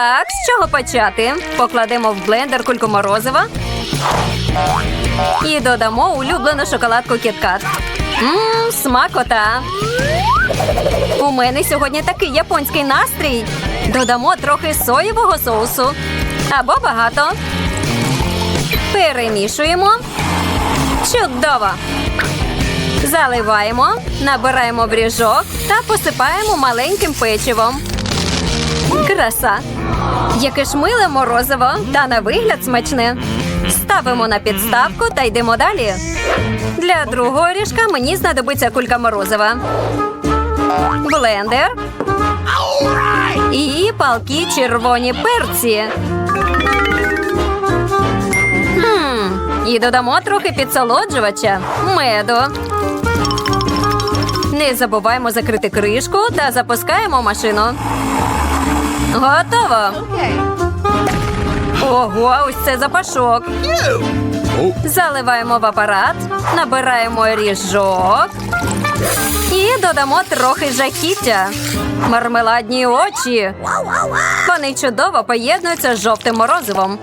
Так, з чого почати? Покладемо в блендер кульку морозива і додамо улюблену шоколадку кіткат. Мм, смакота. У мене сьогодні такий японський настрій. Додамо трохи соєвого соусу або багато. Перемішуємо. Чудово! Заливаємо, набираємо в ріжок та посипаємо маленьким печивом. Краса! Яке ж миле морозиво та на вигляд смачне. Ставимо на підставку та йдемо далі. Для другого ріжка мені знадобиться кулька морозива. Блендер. І палки червоні перці. Хм, і додамо трохи підсолоджувача меду. Не забуваємо закрити кришку та запускаємо машину. Готово. Ого, ось це запашок. Заливаємо в апарат, набираємо ріжок і додамо трохи жахіття. Мармеладні очі. Вони чудово поєднуються з жовтим морозивом.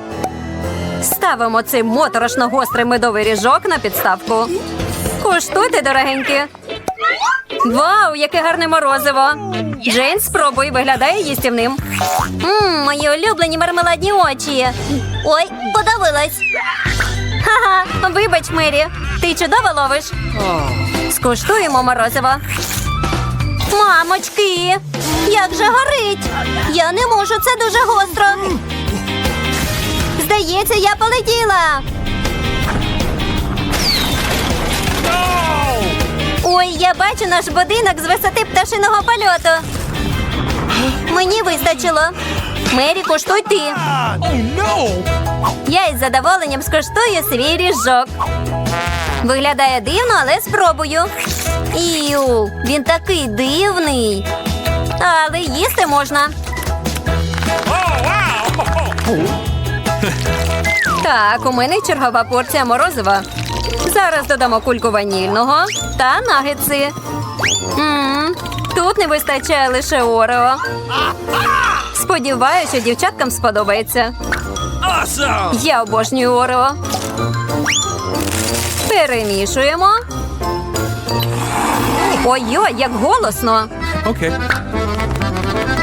Ставимо цей моторошно гострий медовий ріжок на підставку. Куштуйте, дорогенькі. Вау, яке гарне морозиво! Джейн, спробуй, виглядає їстівним. Мм, мої улюблені мармеладні очі. Ой, подавилась. Ха-ха, вибач, Мері, ти чудово ловиш. Скуштуємо морозиво. Мамочки, як же горить! Я не можу, це дуже гостро. Здається, я полетіла. Ой, я бачу наш будинок з висоти пташиного польоту. Мені вистачило. Мері, куштуй ти. Я із задоволенням скуштую свій ріжок. Виглядає дивно, але спробую. Іу, він такий дивний. Але їсти можна. Так, у мене чергова порція морозива. Зараз додамо кульку ванільного та нагетси. Мм, тут не вистачає лише орео. Сподіваюся, що дівчаткам сподобається. Я обожнюю орео. Перемішуємо. Ой-ой, як голосно. Okay.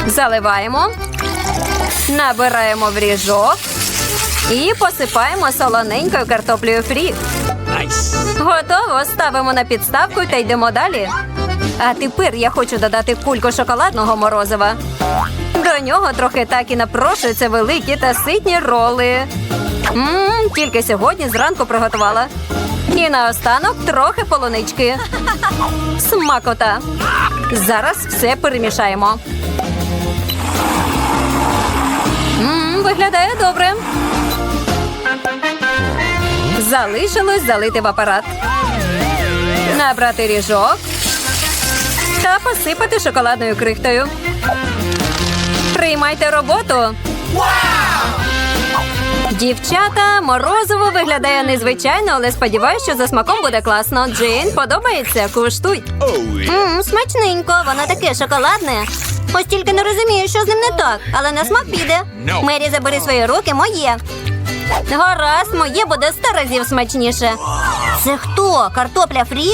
Заливаємо, набираємо в ріжок і посипаємо солоненькою картоплею фрі. Готово, ставимо на підставку та йдемо далі. А тепер я хочу додати кульку шоколадного морозива. До нього трохи так і напрошуються великі та ситні роли. Мм, тільки сьогодні зранку приготувала. І наостанок трохи полунички. Смакота. Зараз все перемішаємо. Мм, виглядає добре. Залишилось залити в апарат. Набрати ріжок та посипати шоколадною крихтою. Приймайте роботу. Дівчата, морозиво виглядає незвичайно, але сподіваюся, що за смаком буде класно. Джейн, подобається? Куштуй. Oh, смачненько, воно таке шоколадне. Ось тільки не розумію, що з ним не так, але на смак піде. Мері, забери свої руки, моє. Гаразд, моє буде сто разів смачніше. Це хто? Картопля фрі?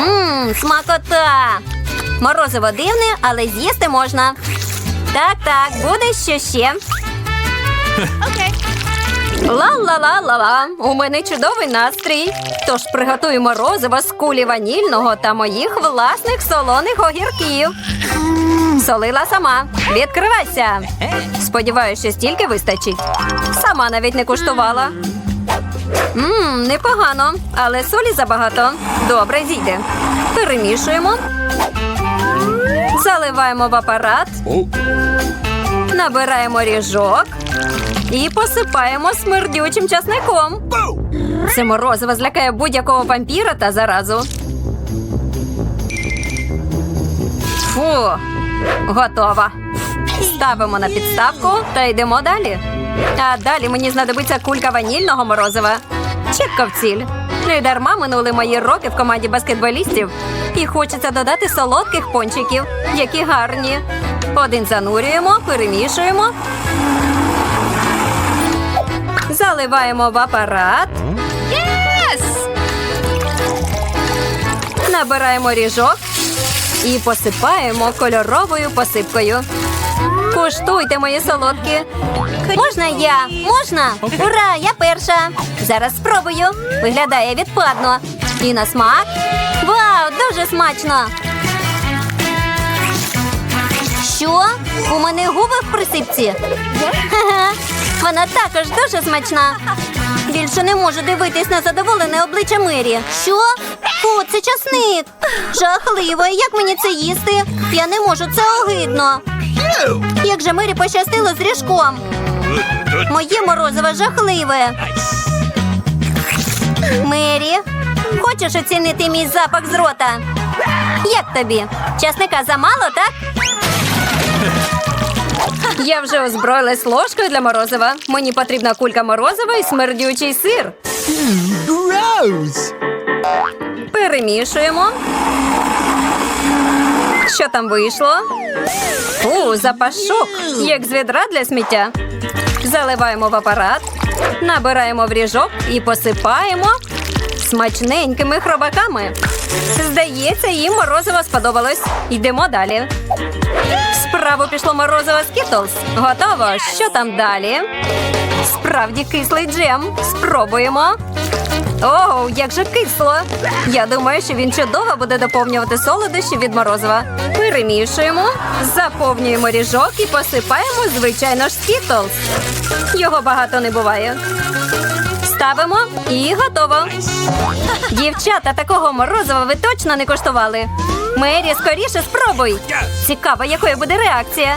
Мм, смакота. Морозиво дивне, але з'їсти можна. Так, так, буде що ще. Ла-ла-ла-ла-ла. У мене чудовий настрій. Тож приготую морозиво з кулі ванільного та моїх власних солоних огірків. Солила сама. Відкривайся. Сподіваюся, що стільки вистачить. Сама навіть не куштувала. Мм, непогано, але солі забагато. Добре, зійде. Перемішуємо. Заливаємо в апарат, набираємо ріжок і посипаємо смердючим часником. Це морозиво злякає будь-якого вампіра та заразу. Фу, готова. Ставимо на підставку та йдемо далі. А далі мені знадобиться кулька ванільного морозива. Чітко в ціль. Не дарма минули мої роки в команді баскетболістів. І хочеться додати солодких пончиків, які гарні. Один занурюємо, перемішуємо. Заливаємо в апарат. Набираємо ріжок і посипаємо кольоровою посипкою. Куштуйте, мої солодкі. Можна я? Можна? Ура! Я перша. Зараз спробую. Виглядає відпадно. І на смак. Вау, дуже смачно. Що? У мене губи в присипці? Вона також дуже смачна. Більше не можу дивитись на задоволене обличчя Мері. Що? О, це часник. Жахливо. Як мені це їсти? Я не можу, це огидно. Як же Мері пощастило з ріжком. Моє морозиво жахливе. Мері, хочеш оцінити мій запах з рота? Як тобі? Часника замало, так? Я вже озброїлась ложкою для морозива. Мені потрібна кулька морозива і смердючий сир. Gross! Перемішуємо. Що там вийшло? У, запашок, як з відра для сміття. Заливаємо в апарат, набираємо в ріжок і посипаємо смачненькими хробаками. Здається, їм морозиво сподобалось. Йдемо далі. Справу пішло морозиво Скітлз. Готово. Що там далі? Справді кислий джем. Спробуємо. Оу, як же кисло! Я думаю, що він чудово буде доповнювати солодощі від морозива. Перемішуємо, заповнюємо ріжок і посипаємо, звичайно ж, скітлз. Його багато не буває. Ставимо і готово. Дівчата, такого морозива ви точно не коштували. Мері, скоріше спробуй. Цікаво, якою буде реакція.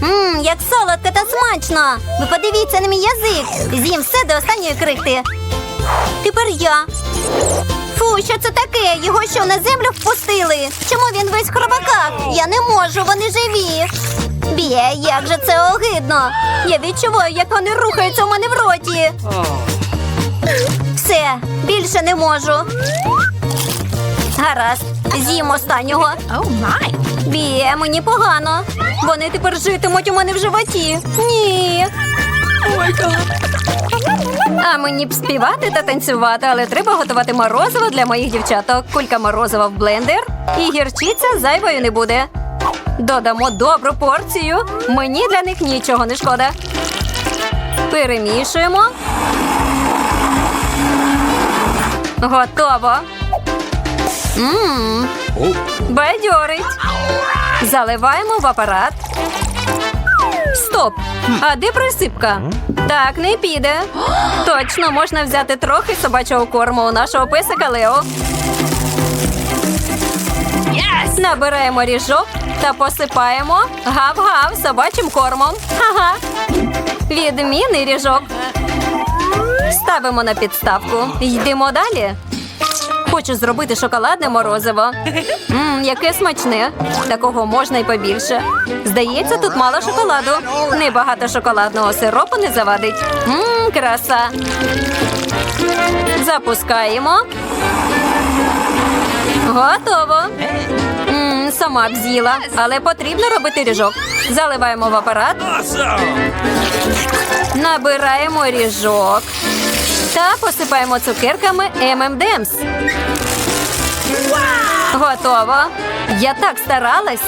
Мм, як солодко та смачно. Ви подивіться на мій язик. З'їм все до останньої крихти. Тепер я. Фу, що це таке? Його що на землю впустили? Чому він весь в хробаках? Я не можу, вони живі. Бє, як же це огидно. Я відчуваю, як вони рухаються у мене в роті. Все, більше не можу. Гаразд, з'їм останнього. Oh. Бє, мені погано. Вони тепер житимуть у мене в животі. Ні. А мені б співати та танцювати, але треба готувати морозиво для моїх дівчаток. Кулька морозива в блендер, і гірчиця зайвою не буде. Додамо добру порцію. Мені для них нічого не шкода. Перемішуємо. Готово. Мм, Oh, бадьорить. Заливаємо в апарат. Стоп! А де присипка? Так, не піде. Точно можна взяти трохи собачого корму у нашого песика Лео. Yes. Набираємо ріжок та посипаємо гав-гав собачим кормом. Ха-ха. Відмінний ріжок. Ставимо на підставку. Йдемо далі. Хочу зробити шоколадне морозиво. Мм, яке смачне. Такого можна й побільше. Здається, тут мало шоколаду. Небагато шоколадного сиропу не завадить. Мм, краса. Запускаємо. Готово. М, сама б з'їла, але потрібно робити ріжок. Заливаємо в апарат, набираємо ріжок та посипаємо цукерками M&M's. Готово. Я так старалась.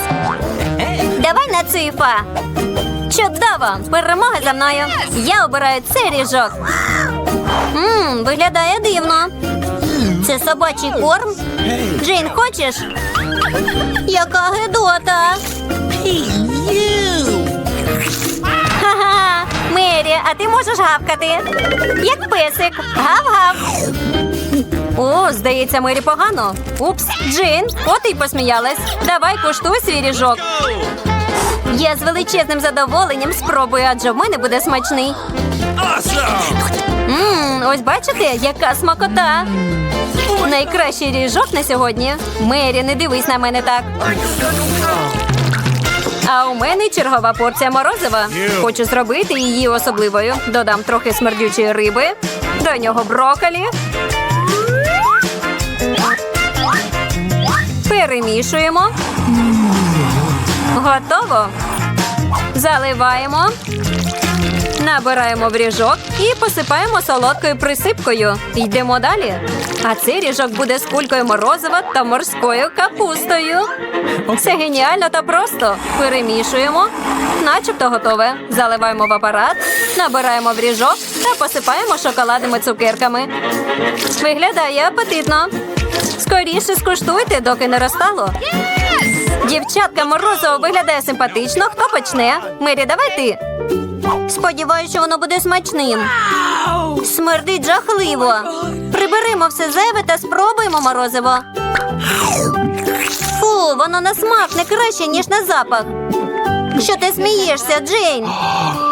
Давай на цифа. Чудово! Перемога за мною. Я обираю цей ріжок. Мм, виглядає дивно. Це собачий корм. Джейн, хочеш? Яка гидота. Мері, а ти можеш гавкати? Як песик. Гав-гав. О, здається, Мері погано. Упс, Джин, от і посміялась. Давай куштуй свій ріжок. Я з величезним задоволенням спробую, адже в мене буде смачний. Awesome! Мм, ось бачите, яка смакота. Найкращий ріжок на сьогодні. Мері, не дивись на мене так. А у мене чергова порція морозива. Хочу зробити її особливою. Додам трохи смердючої риби, до нього броколі. Перемішуємо. Готово. Заливаємо. Набираємо в ріжок і посипаємо солодкою присипкою. Йдемо далі. А цей ріжок буде з кулькою морозива та морською капустою. Це геніально та просто. Перемішуємо. Начебто готове. Заливаємо в апарат, набираємо в ріжок та посипаємо шоколадними цукерками. Виглядає апетитно. Скоріше скуштуйте, доки не розтало. Дівчатка морозиво виглядає симпатично. Хто почне? Мері, давай ти. Сподіваюся, що воно буде смачним. Смердить жахливо. Приберемо все зайве та спробуємо морозиво. Фу, воно на смак не краще, ніж на запах. Що ти смієшся, Джейн?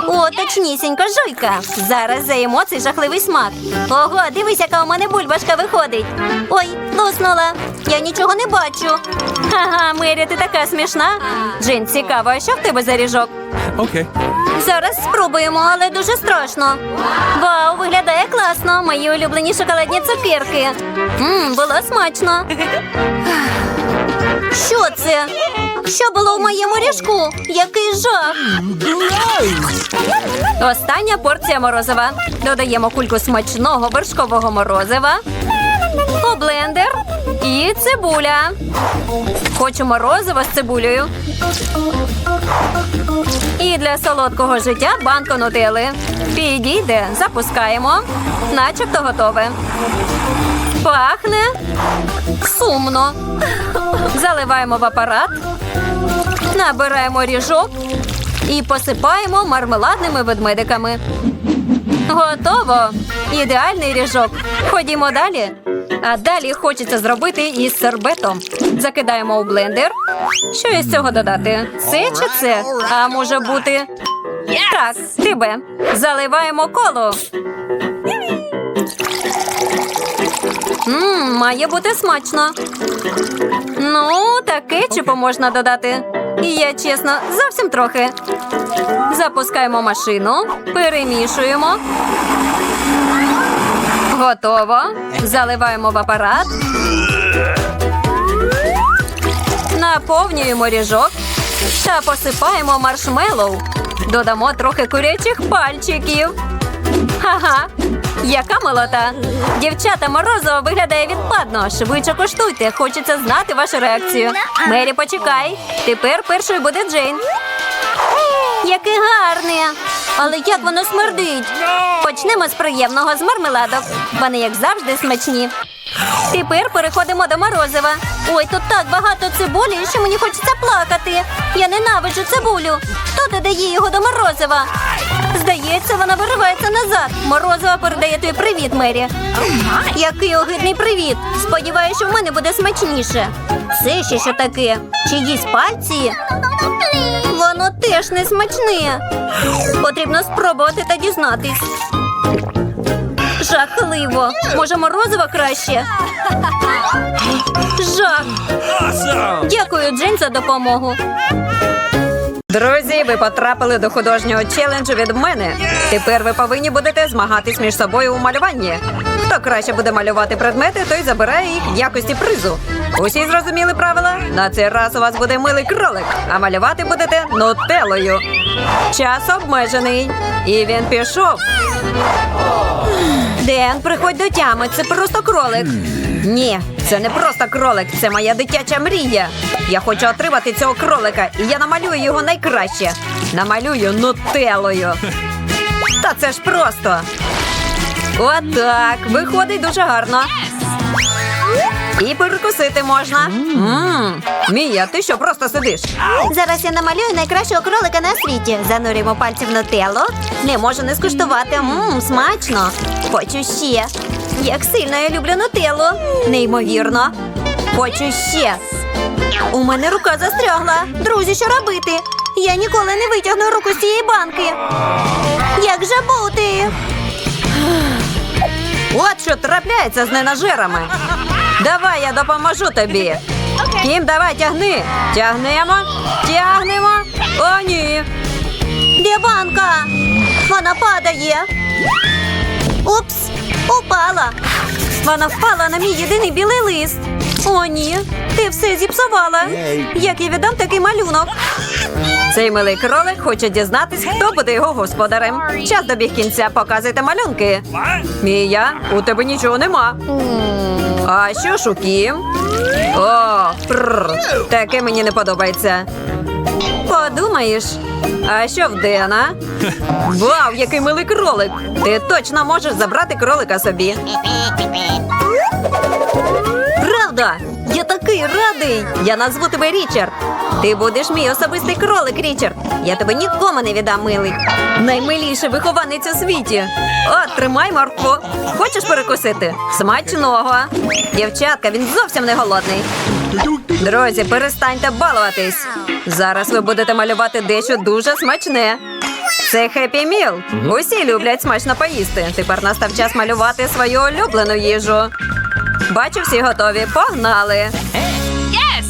О, точнісінько, жуйка. Зараз заїмо цей жахливий смак. Ого, дивись, яка у мене бульбашка виходить. Ой, луснула. Я нічого не бачу. Ага, Мері, ти така смішна. Джейн, цікаво, а що в тебе за ріжок? Okay. Зараз спробуємо, але дуже страшно. Вау, виглядає класно. Мої улюблені шоколадні цукерки. Мм, було смачно. Що це? Що було в моєму ріжку? Який жах! Остання порція морозива. Додаємо кульку смачного вершкового морозива. У блендер і цибуля. Хочу морозиво з цибулею. І для солодкого життя банку нутели. Підійде, запускаємо. Начебто готове. Пахне сумно. Заливаємо в апарат, набираємо ріжок і посипаємо мармеладними ведмедиками. Готово! Ідеальний ріжок. Ходімо далі. А далі хочеться зробити із сербетом. Закидаємо у блендер. Що із цього додати? Це чи це? А може бути. Так, тебе. Заливаємо коло. Мм, має бути смачно. Ну, так кетчупу можна додати. І я чесно, зовсім трохи. Запускаємо машину, перемішуємо. Готово. Заливаємо в апарат. Наповнюємо ріжок та посипаємо маршмеллоу. Додамо трохи курячих пальчиків. Ха-ха, яка милота! Дівчата, морозиво виглядає відпадно. Швидше коштуйте. Хочеться знати вашу реакцію. Мері, почекай. Тепер першою буде Джейн. Яке гарне! Але як воно смердить? Почнемо з приємного з мармеладок. Вони, як завжди, смачні. Тепер переходимо до морозива. Ой, тут так багато цибулі, що мені хочеться плакати. Я ненавиджу цибулю. Хто додає його до морозива? Здається, вона виривається назад. Морозова передає тобі привіт, Мері. Який огидний привіт. Сподіваюся, що в мене буде смачніше. Це ще що таке? Чиїсь пальці? Воно теж не смачне. Потрібно спробувати та дізнатись. Жахливо. Може, морозиво краще? Жах. Awesome! Дякую, Джин, за допомогу. Друзі, ви потрапили до художнього челенджу від мене. Тепер ви повинні будете змагатись між собою у малюванні. Хто краще буде малювати предмети, той забирає їх в якості призу. Усі зрозуміли правила? На цей раз у вас буде милий кролик, а малювати будете нутелою. Час обмежений. І він пішов. Ден, приходь до тями, це просто кролик. Ні, це не просто кролик, це моя дитяча мрія. Я хочу отримати цього кролика, і я намалюю його найкраще. Намалюю нутелою. Та це ж просто. Отак. Виходить дуже гарно. І перекусити можна. Мм, Мія, ти що просто сидиш? Зараз я намалюю найкращого кролика на світі. Занурюємо пальці в нутеллу. Не можу не скуштувати. Мм, смачно. Хочу ще. Як сильно я люблю нутеллу. Неймовірно. Хочу ще. У мене рука застрягла. Друзі, що робити? Я ніколи не витягну руку з цієї банки. Як же бути? От що трапляється з ненажерами. Давай я допоможу тобі. Кім, давай тягни. Тягнемо, тягнемо. О, ні. Де банка? Вона падає. Упс, упала. Вона впала на мій єдиний білий лист. О, ні, ти все зіпсувала. Як я віддам такий малюнок? Цей милий кролик хоче дізнатись, хто буде його господарем. Час добіг кінця, показуйте малюнки. Мія, у тебе нічого нема. А що ж у Кім? О, прр, таке мені не подобається. Подумаєш, а що в Дена? Вау, який милий кролик! Ти точно можеш забрати кролика собі. Правда? Я такий радий! Я назву тебе Річард. Ти будеш мій особистий кролик, Річард. Я тебе нікому не віддам, милий. Наймиліший вихованець у світі. От, тримай моркву. Хочеш перекусити? Смачного. Дівчатка, він зовсім не голодний. Друзі, перестаньте балуватись. Зараз ви будете малювати дещо дуже смачне. Це хеппі міл. Усі люблять смачно поїсти. Тепер настав час малювати свою улюблену їжу. Бачу, всі готові. Погнали! Yes.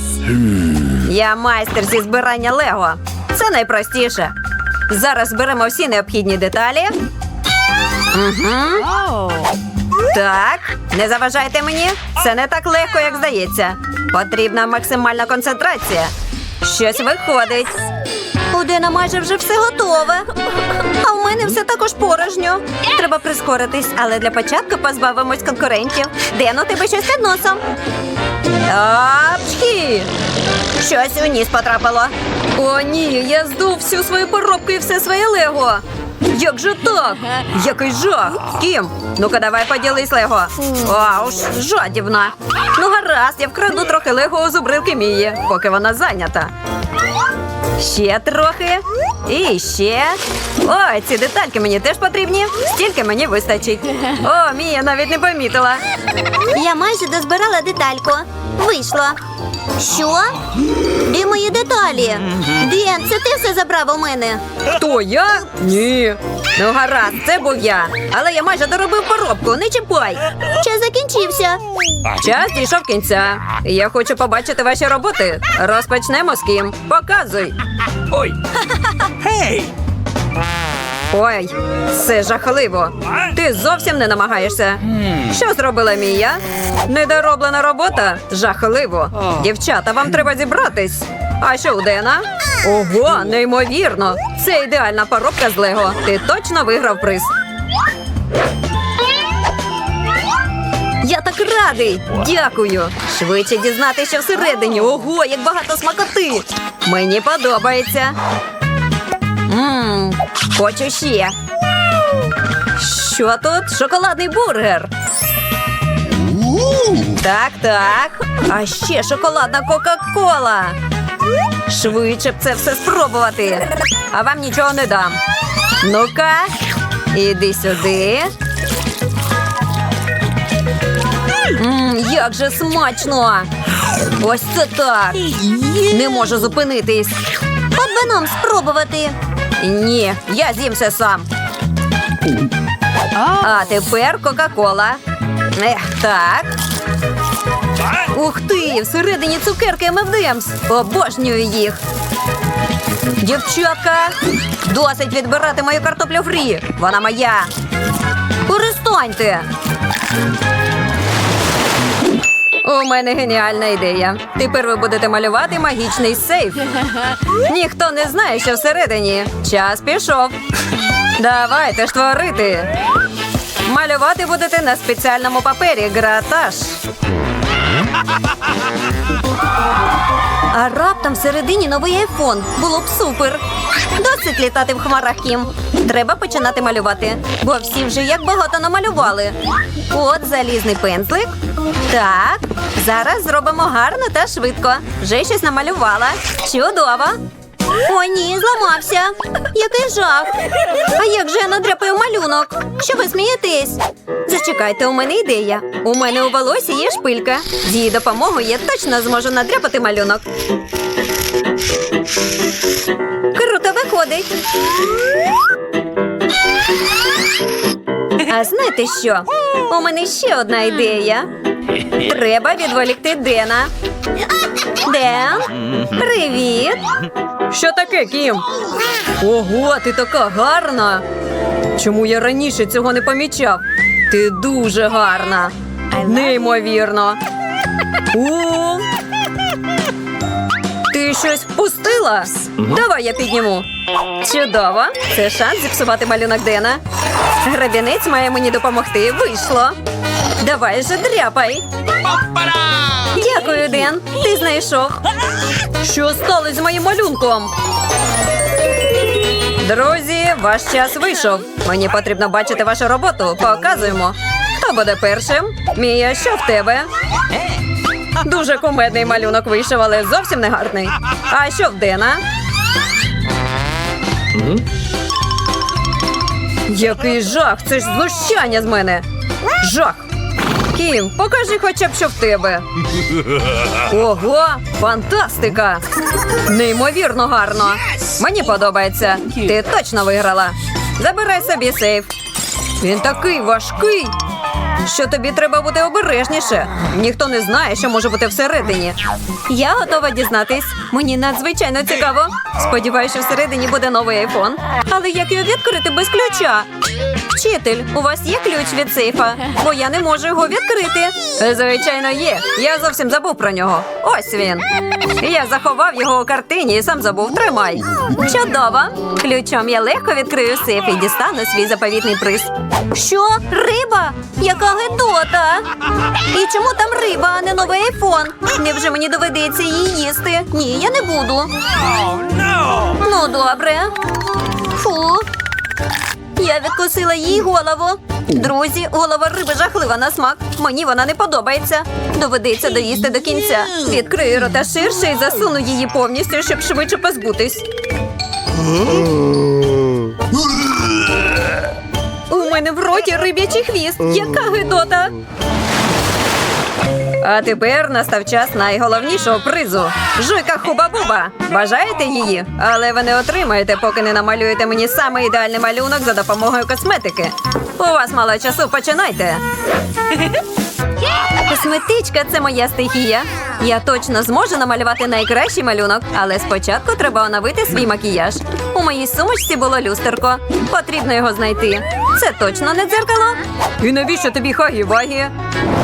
Я майстер зі збирання Лего. Це найпростіше. Зараз зберемо всі необхідні деталі. Угу. Так, не заважайте мені. Це не так легко, як здається. Потрібна максимальна концентрація. Щось виходить. У майже вже все готове. А мене все також порожньо. Треба прискоритись, але для початку позбавимось конкурентів. Дену тебе щось під носом. Апчхі! Щось у ніс потрапило. О, ні, я здув всю свою поробку і все своє лего. Як же так? Який жах! Кім? Ну-ка, давай поділись Лего. Вау ж, жадібна. Ну, гаразд, я вкраду трохи Лего у зубрилки Мії, поки вона зайнята. Ще трохи. І ще. Ой, ці детальки мені теж потрібні. Стільки мені вистачить. О, Мія навіть не помітила. Я майже дозбирала детальку. Вийшло. Що? Де мої деталі? Ден, це ти все забрав у мене. Хто я? Ні. Ну гаразд, це був я. Але я майже доробив поробку, не чіпай. Час закінчився. Час дійшов кінця. Я хочу побачити ваші роботи. Розпочнемо з ким. Показуй. Oi. Hey. Ой, це жахливо. Ти зовсім не намагаєшся. Що зробила Мія? Недороблена робота? Жахливо. Дівчата, вам треба зібратись. А що у Дена? Ого, неймовірно. Це ідеальна поробка з Лего. Ти точно виграв приз. Я так радий! Дякую! Швидше дізнати, що всередині. Ого, як багато смакоти! Мені подобається. Мм, хочу ще. Що тут? Шоколадний бургер. Так, так. А ще шоколадна Кока-Кола. Швидше б це все спробувати. А вам нічого не дам. Ну-ка, іди сюди. Мм, як же смачно! Ось це так. Не можу зупинитись. От би нам спробувати. Ні, я з'їмся сам. А тепер Кока-Кола. Так. Ух ти! Всередині цукерки ММДМС. Обожнюю їх. Дівчатка, досить відбирати мою картоплю фрі. Вона моя. Перестаньте. У мене геніальна ідея. Тепер ви будете малювати магічний сейф. Ніхто не знає, що всередині. Час пішов. Давайте ж творити. Малювати будете на спеціальному папері гратаж. А раптом всередині новий айфон. Було б супер. Досить літати в хмарах Кім. Треба починати малювати, бо всі вже як багато намалювали. От залізний пензлик. Так, зараз зробимо гарно та швидко. Вже щось намалювала. Чудово. О, ні, зламався. Який жах. А як же я надряпаю малюнок? Що ви смієтесь? Зачекайте, у мене ідея. У мене у волосі є шпилька. З її допомогою я точно зможу надряпати малюнок. Круто виходить. А знаєте що? У мене ще одна ідея. Треба відволікти Дена. Ден, привіт. Що таке, Кім? Ого, ти така гарна. Чому я раніше цього не помічав? Ти дуже гарна. Неймовірно. О! Ти щось впустила? Давай я підніму. Чудово! Це шанс зіпсувати малюнок Дена. Грабінець має мені допомогти. Вийшло. Давай же дряпай. Дякую, Ден. Ти знайшов. Що сталося з моїм малюнком? Друзі, ваш час вийшов. Мені потрібно бачити вашу роботу. Показуємо. Хто буде першим? Мія, що в тебе? Дуже кумедний малюнок вийшов, але зовсім не гарний. А що в Дена? Який жах! Це ж знущання з мене. Жах. Кім, покажи хоча б, що в тебе. Ого, фантастика! Неймовірно гарно. Мені подобається. Ти точно виграла. Забирай собі сейф. Він такий важкий, що тобі треба бути обережніше. Ніхто не знає, що може бути всередині. Я готова дізнатись. Мені надзвичайно цікаво. Сподіваюся, що всередині буде новий айфон. Але як його відкрити без ключа? Вчитель, у вас є ключ від сейфа, бо я не можу його відкрити. Звичайно, є. Я зовсім забув про нього. Ось він. Я заховав його у картині і сам забув. Тримай. Чудово. Ключом я легко відкрию сейф і дістану свій заповітний приз. Що? Риба? Яка гидота? І чому там риба, а не новий айфон? Невже мені доведеться її їсти? Ні, я не буду. Oh no! Ну, добре. Фу. Я відкусила їй голову. Друзі, голова риби жахлива на смак. Мені вона не подобається. Доведеться доїсти до кінця. Відкрию рота ширше і засуну її повністю, щоб швидше позбутись. У мене в роті риб'ячий хвіст. Яка гидота. А тепер настав час найголовнішого призу. Жуйка Хуба-Буба. Бажаєте її? Але ви не отримаєте, поки не намалюєте мені саме ідеальний малюнок за допомогою косметики. У вас мало часу, починайте. Косметичка це моя стихія. Я точно зможу намалювати найкращий малюнок, але спочатку треба оновити свій макіяж. У моїй сумочці було люстерко. Потрібно його знайти. Це точно не дзеркало. І навіщо тобі хагі-вагі?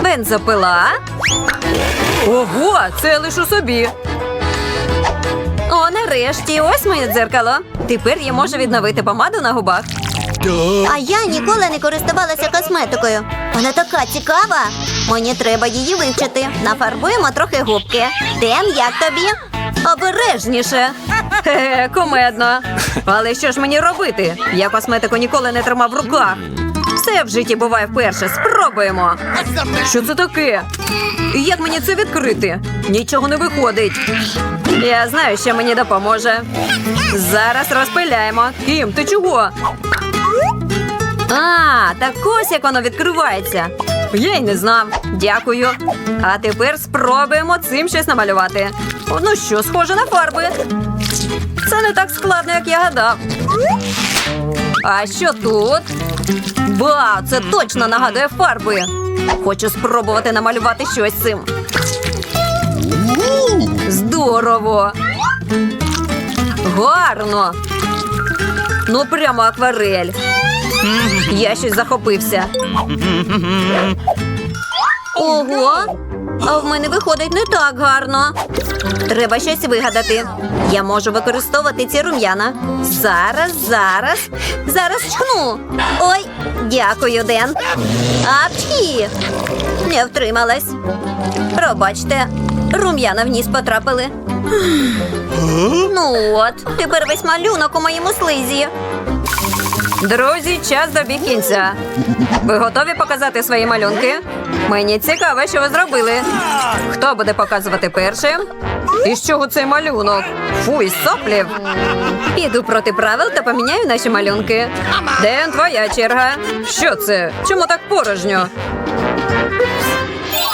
Бензопила. Ого, це лише собі. О, нарешті, ось моє дзеркало. Тепер я можу відновити помаду на губах. А я ніколи не користувалася косметикою. Вона така цікава. Мені треба її вивчити. Нафарбуємо трохи губки. Ден, як тобі? Обережніше. Хе-хе, кумедно. Але що ж мені робити? Я косметику ніколи не тримав в руках. Все в житті буває вперше. Спробуємо. Що це таке? Як мені це відкрити? Нічого не виходить. Я знаю, що мені допоможе. Зараз розпиляємо. Кім, ти чого? А, так ось як воно відкривається. Я й не знав. Дякую. А тепер спробуємо цим щось намалювати. Ну що, схоже на фарби. Це не так складно, як я гадав. А що тут? Ба, це точно нагадує фарби. Хочу спробувати намалювати щось цим. Здорово. Гарно. Ну, прямо акварель. Я щось захопився. Ого! А в мене виходить не так гарно. Треба щось вигадати. Я можу використовувати ці рум'яна. Зараз, зараз, зараз чхну. Ой, дякую, Ден. Апчхі! Не втрималась. Пробачте, рум'яна в ніс потрапили. Ну от, тепер весь малюнок у моєму слизі. Друзі, час добіг кінця. Ви готові показати свої малюнки? Мені цікаво, що ви зробили. Хто буде показувати першим? І з чого цей малюнок? Фу, із соплів. Піду проти правил та поміняю наші малюнки. Ден, твоя черга. Що це? Чому так порожньо?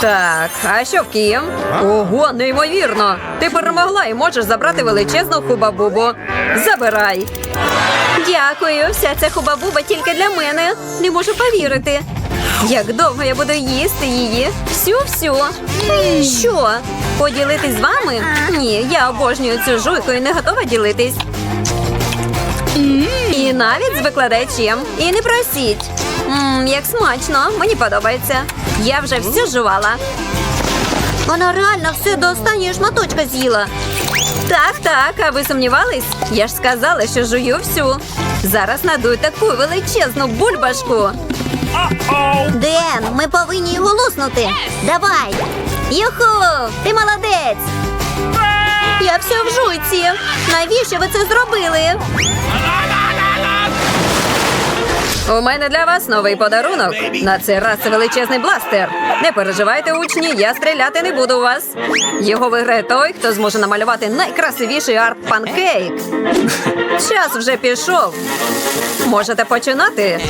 Так, а що в Київ? Ого, неймовірно! Ти перемогла і можеш забрати величезну хуба-бубу. Забирай. Дякую, вся ця хуба-буба тільки для мене. Не можу повірити. Як довго я буду їсти її? Всю-всю. Що? Поділитись з вами? Ні, я обожнюю цю жуйку і не готова ділитись. І навіть з викладачем. І не просіть. Мм, як смачно, мені подобається. Я вже все жувала. Вона реально все до останньої шматочка з'їла. Так, так, а ви сумнівались? Я ж сказала, що жую всю. Зараз надую таку величезну бульбашку. Ден, ми повинні його луснути. Давай. Юху, ти молодець. Я все в жуйці. Навіщо ви це зробили? У мене для вас новий подарунок. На цей раз це величезний бластер. Не переживайте, учні, я стріляти не буду у вас. Його виграє той, хто зможе намалювати найкрасивіший арт-панкейк. Час вже пішов. Можете починати.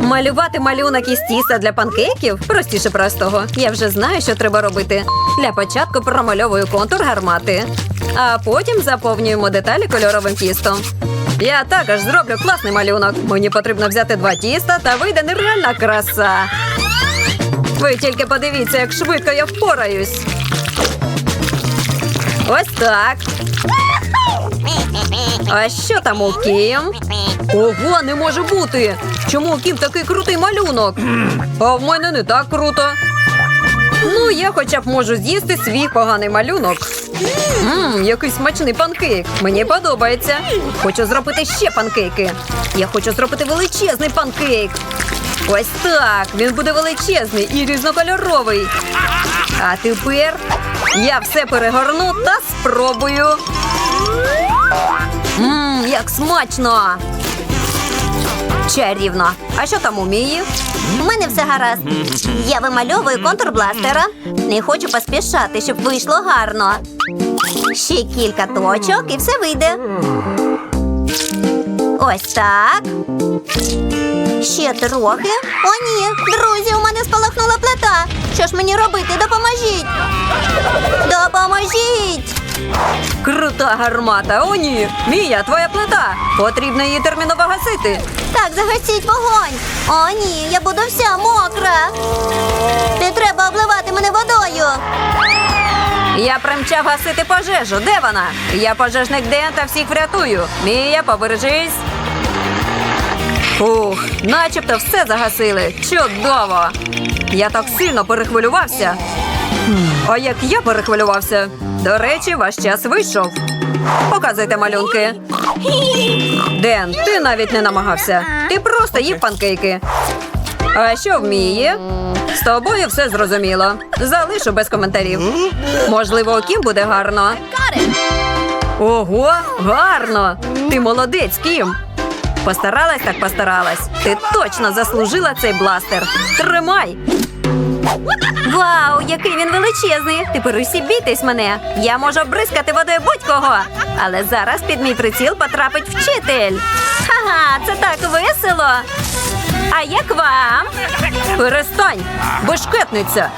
Малювати малюнок із тіста для панкейків простіше простого. Я вже знаю, що треба робити. Для початку промальовую контур гармати, а потім заповнюємо деталі кольоровим тістом. Я також зроблю класний малюнок. Мені потрібно взяти два тіста та вийде нереальна краса. Ви тільки подивіться, як швидко я впораюсь. Ось так. А що там у Кім? Ого, не може бути! Чому у Кім такий крутий малюнок? А в мене не так круто. Ну, я хоча б можу з'їсти свій поганий малюнок. Мм, який смачний панкейк. Мені подобається. Хочу зробити ще панкейки. Я хочу зробити величезний панкейк. Ось так. Він буде величезний і різнокольоровий. А тепер я все перегорну та спробую. Мм, як смачно! Чарівно. А що там у Мії? У мене все гаразд. Я вимальовую контур бластера. Не хочу поспішати, щоб вийшло гарно. Ще кілька точок і все вийде. Ось так. Ще трохи. О, ні, друзі, у мене спалахнула плита. Що ж мені робити? Допоможіть! Допоможіть! Крута гармата. О, ні. Мія, твоя плита. Потрібно її терміново гасити. Так, загасіть вогонь. О, ні, я буду вся мокра. Не треба обливати мене водою. Я примчав гасити пожежу. Де вона? Я пожежник Ден та всіх врятую. Мія, побережись. Ух, начебто все загасили. Чудово! Я так сильно перехвилювався. А як я перехвилювався? До речі, ваш час вийшов. Показуйте малюнки. Ден, ти навіть не намагався. Ти просто їв панкейки. А що вміє? З тобою все зрозуміло. Залишу без коментарів. Можливо, Кім буде гарно. Ого, гарно! Ти молодець, Кім. Постаралась так постаралась. Ти точно заслужила цей бластер. Тримай! Вау, який він величезний! Тепер усі бійтесь мене. Я можу бризкати водою будь-кого. Але зараз під мій приціл потрапить вчитель. Ха-ха, це так весело. А як вам? Перестань, бешкетниця.